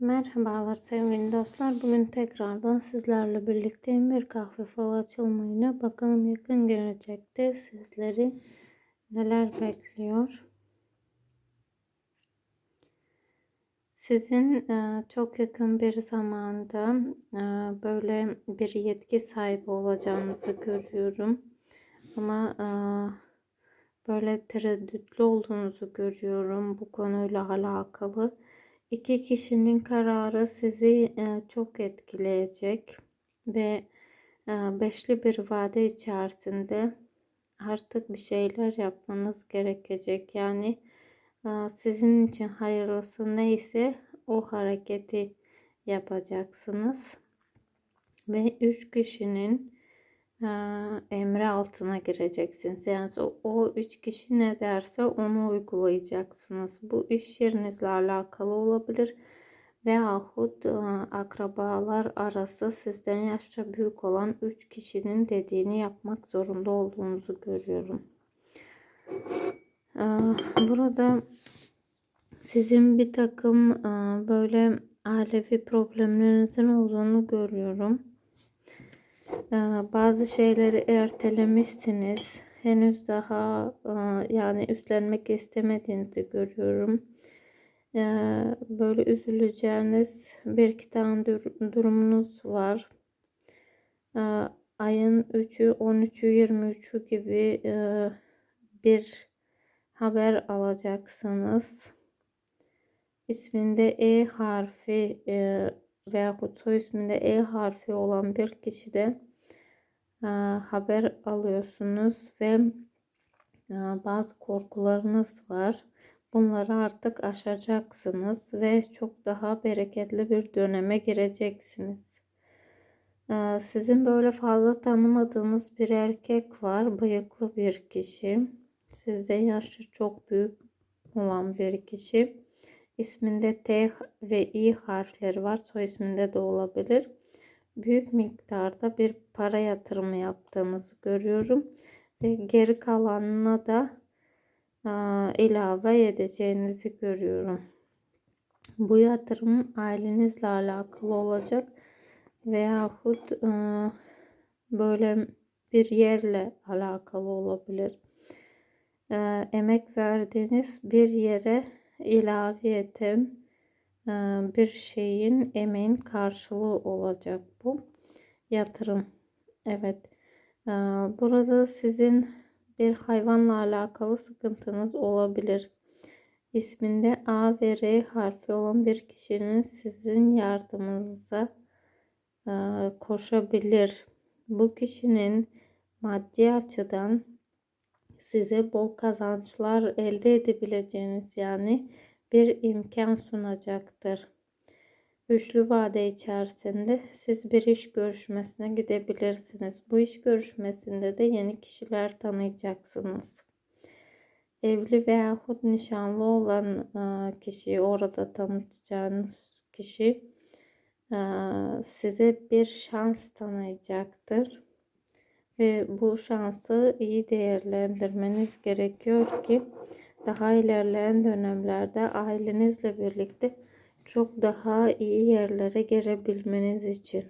Merhabalar sevgili dostlar. Bugün tekrardan sizlerle birlikte bir kahve falı açılmayına bakalım yakın gelecekte sizleri neler bekliyor. Sizin e, çok yakın bir zamanda e, böyle bir yetki sahibi olacağınızı görüyorum. Ama e, böyle tereddütlü olduğunuzu görüyorum bu konuyla alakalı. İki kişinin kararı sizi e, çok etkileyecek ve e, beşli bir vade içerisinde artık bir şeyler yapmanız gerekecek. Yani e, sizin için hayırlısı neyse o hareketi yapacaksınız. Ve üç kişinin emri altına gireceksiniz. Yani o, üç kişi ne derse onu uygulayacaksınız. Bu iş yerinizle alakalı olabilir. Veyahut akrabalar arası sizden yaşça büyük olan üç kişinin dediğini yapmak zorunda olduğunuzu görüyorum. Burada sizin bir takım böyle ailevi problemlerinizin olduğunu görüyorum. Ee, bazı şeyleri ertelemişsiniz. Henüz daha e, yani üstlenmek istemediğinizi görüyorum. Ee, böyle üzüleceğiniz bir iki tane durumunuz var. Ee, ayın 3'ü, 13'ü, 23'ü gibi e, bir haber alacaksınız. İsminde E harfi e, veya soy isminde E harfi olan bir kişide haber alıyorsunuz ve bazı korkularınız var. Bunları artık aşacaksınız ve çok daha bereketli bir döneme gireceksiniz. Sizin böyle fazla tanımadığınız bir erkek var. Bıyıklı bir kişi. Sizden yaşlı çok büyük olan bir kişi. İsminde T ve I harfleri var. Soy isminde de olabilir büyük miktarda bir para yatırımı yaptığımızı görüyorum. Ve geri kalanına da ilave edeceğinizi görüyorum. Bu yatırım ailenizle alakalı olacak veyahut böyle bir yerle alakalı olabilir. Emek verdiğiniz bir yere ilaviyeten bir şeyin emeğin karşılığı olacak bu yatırım. Evet. Burada sizin bir hayvanla alakalı sıkıntınız olabilir. İsminde A ve R harfi olan bir kişinin sizin yardımınıza koşabilir. Bu kişinin maddi açıdan size bol kazançlar elde edebileceğiniz yani bir imkan sunacaktır. Üçlü vade içerisinde siz bir iş görüşmesine gidebilirsiniz. Bu iş görüşmesinde de yeni kişiler tanıyacaksınız. Evli veyahut nişanlı olan e, kişi, orada tanıtacağınız kişi e, size bir şans tanıyacaktır. Ve bu şansı iyi değerlendirmeniz gerekiyor ki daha ilerleyen dönemlerde ailenizle birlikte çok daha iyi yerlere gelebilmeniz için.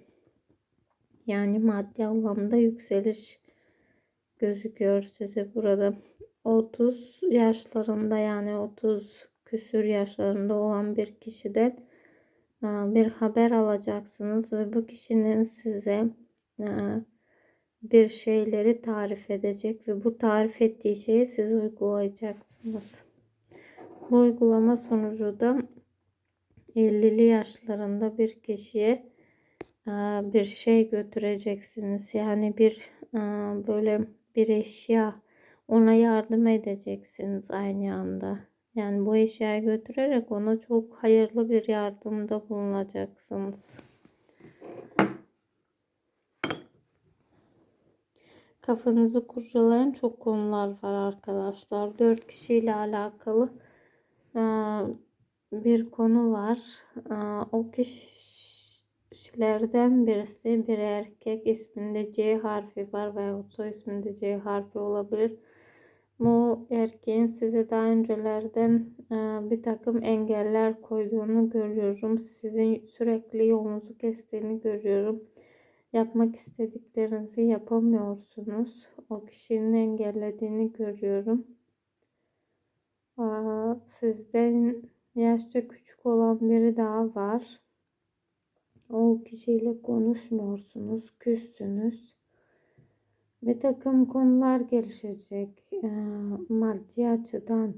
Yani maddi anlamda yükseliş gözüküyor size burada. 30 yaşlarında yani 30 küsür yaşlarında olan bir kişiden e, bir haber alacaksınız ve bu kişinin size e, bir şeyleri tarif edecek ve bu tarif ettiği şeyi siz uygulayacaksınız. Bu uygulama sonucu da 50'li yaşlarında bir kişiye e, bir şey götüreceksiniz. Yani bir e, böyle bir eşya ona yardım edeceksiniz aynı anda. Yani bu eşyayı götürerek ona çok hayırlı bir yardımda bulunacaksınız. Kafanızı kurcalayan çok konular var arkadaşlar. 4 kişiyle alakalı e, bir konu var. E, o kişilerden birisi bir erkek isminde C harfi var veya soy isminde C harfi olabilir. Bu erkeğin size daha öncelerden e, bir takım engeller koyduğunu görüyorum. Sizin sürekli yolunuzu kestiğini görüyorum. Yapmak istediklerinizi yapamıyorsunuz. O kişinin engellediğini görüyorum. Sizden yaşça küçük olan biri daha var. O kişiyle konuşmuyorsunuz, küssünüz. Bir takım konular gelişecek. Ee, maddi açıdan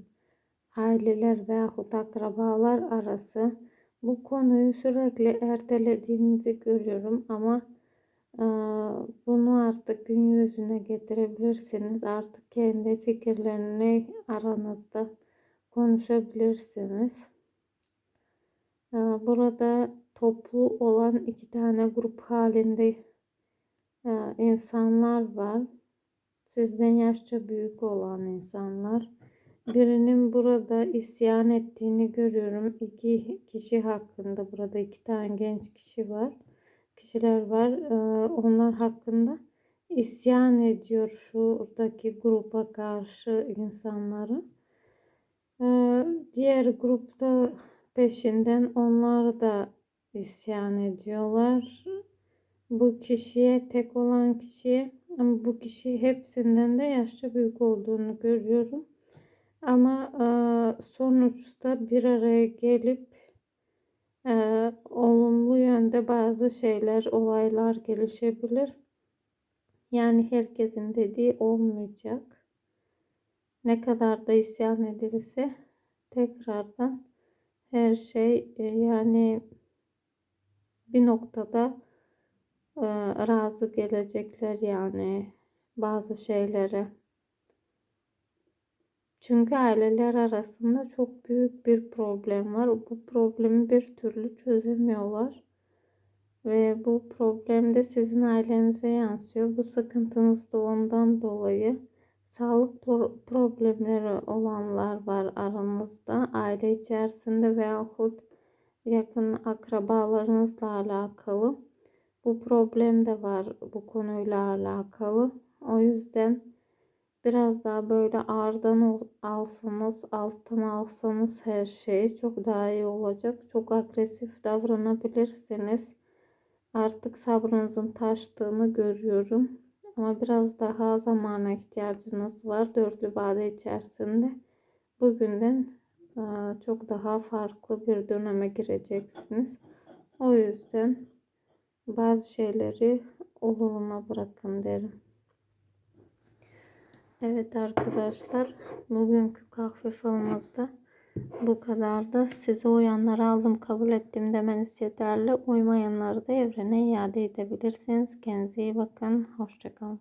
aileler veyahut akrabalar arası bu konuyu sürekli ertelediğinizi görüyorum ama bunu artık gün yüzüne getirebilirsiniz. Artık kendi fikirlerini aranızda konuşabilirsiniz. Burada toplu olan iki tane grup halinde insanlar var. Sizden yaşça büyük olan insanlar. Birinin burada isyan ettiğini görüyorum. İki kişi hakkında burada iki tane genç kişi var. Kişiler var. Ee, Onlar hakkında isyan ediyor şuradaki gruba karşı insanları. Ee, Diğer grupta peşinden onlar da isyan ediyorlar. Bu kişiye tek olan kişiye ama bu kişi hepsinden de yaşça büyük olduğunu görüyorum. Ama e, sonuçta bir araya gelip e, olumlu yönde bazı şeyler, olaylar gelişebilir. Yani herkesin dediği olmayacak. Ne kadar da isyan edilse tekrardan her şey e, yani bir noktada e, razı gelecekler yani bazı şeylere. Çünkü aileler arasında çok büyük bir problem var. Bu problemi bir türlü çözemiyorlar. Ve bu problem de sizin ailenize yansıyor. Bu sıkıntınız da ondan dolayı. Sağlık problemleri olanlar var aranızda. Aile içerisinde veyahut yakın akrabalarınızla alakalı. Bu problem de var bu konuyla alakalı. O yüzden biraz daha böyle ağırdan alsanız, alttan alsanız her şey çok daha iyi olacak. Çok agresif davranabilirsiniz. Artık sabrınızın taştığını görüyorum. Ama biraz daha zamana ihtiyacınız var. Dörtlü vade içerisinde. Bugünden çok daha farklı bir döneme gireceksiniz. O yüzden bazı şeyleri oluruna bırakın derim. Evet arkadaşlar bugünkü kahve falımızda bu kadardı. Size uyanları aldım kabul ettim demeniz yeterli. Uymayanları da evrene iade edebilirsiniz. Kendinize iyi bakın. Hoşçakalın.